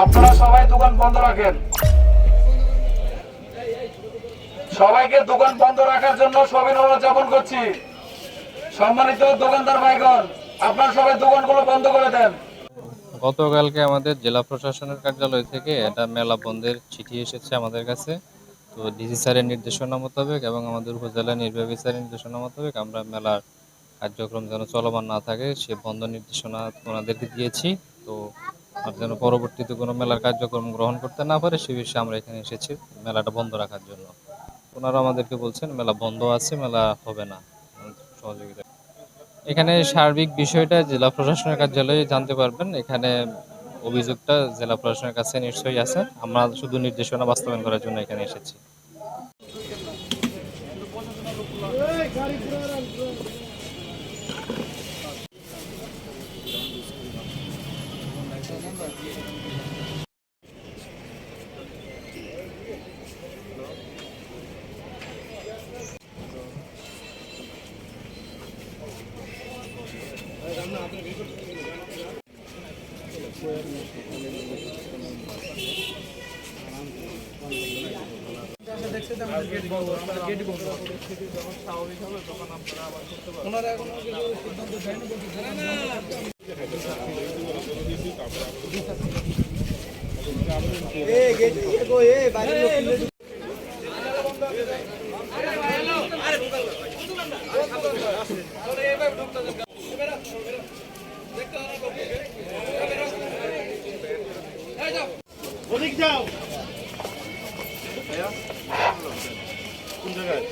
আপনারা সবাই দোকান বন্ধ রাখেন। সবাইকে দোকান বন্ধ রাখার জন্য সবাই সবিনয় যাপন করছি। সম্মানিত দোকানদার ভাইগণ, আপনারা সবাই দোকানগুলো বন্ধ করে দেন। গতকালকে আমাদের জেলা প্রশাসনের কার্যালয় থেকে একটা মেলা বন্ধের চিঠি এসেছে আমাদের কাছে। তো ডিসি স্যারের নির্দেশনা মোতাবেক এবং আমাদের উপজেলা নির্বাহী স্যারের নির্দেশনা মোতাবেক আমরা মেলার কার্যক্রম যেন চলমান না থাকে, সে বন্ধ নির্দেশনা ওনাদেরকে দিয়েছি। তো আর যেন পরবর্তীতে কোনো মেলার কার্যক্রম গ্রহণ করতে না পারে সে বিষয়ে আমরা এখানে এসেছি মেলাটা বন্ধ রাখার জন্য। ওনারা আমাদেরকে বলছেন, মেলা বন্ধ আছে, মেলা হবে না। সহযোগিতা। এখানে সার্বিক বিষয়টা জেলা প্রশাসনের কার্যালয়ে জানতে পারবেন। এখানে অভিযোগটা জেলা প্রশাসনের কাছে নিশ্চয়ই আছে। আমরা শুধু নির্দেশনা বাস্তবায়ন করার জন্য এখানে এসেছি। ওনারা এখনও কিছু সিদ্ধান্ত দেয়নি বলতেছে লাগাই